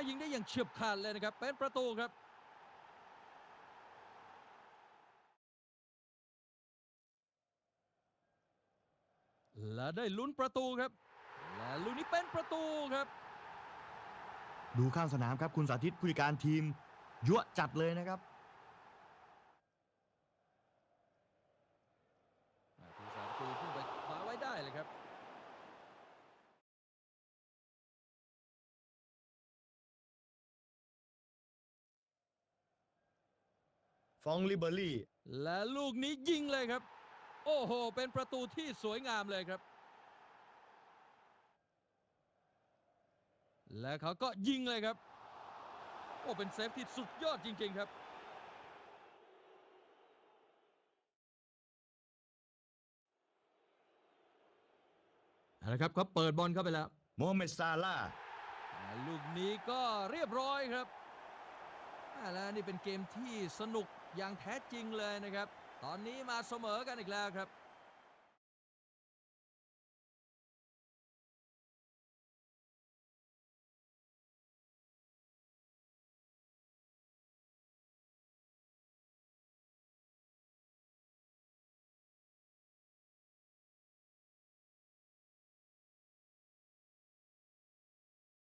น่ายิงได้อย่างเฉียบขาดเลยนะครับ เป็นประตูครับและได้ลุ้นประตูครับ และลูกนี้เป็นประตูครับ ดูข้างสนามครับคุณสาธิตผู้จัดการทีมยั่วจัดเลยนะครับ อ่าผู้สาประตูขึ้นไปคว้าไว้ได้เลยครับ ฟองลิเบอรี่ และลูกนี้ยิงเลยครับ โอ้โห เป็นประตูที่สวยงามเลยครับ และเขาก็ยิงเลยครับ โอ้เป็นเซฟที่สุดยอดจริง ๆ ครับเอาละครับเขาเปิดบอลเข้าไปแล้วโมฮัมเหม็ดซาลาห์อ่าลูกนี้ก็เรียบร้อยครับอ่า แล้วนี่เป็นเกมที่สนุกอย่างแท้จริงเลยนะครับ ตอนนี้มาเสมอกันอีกแล้วครับ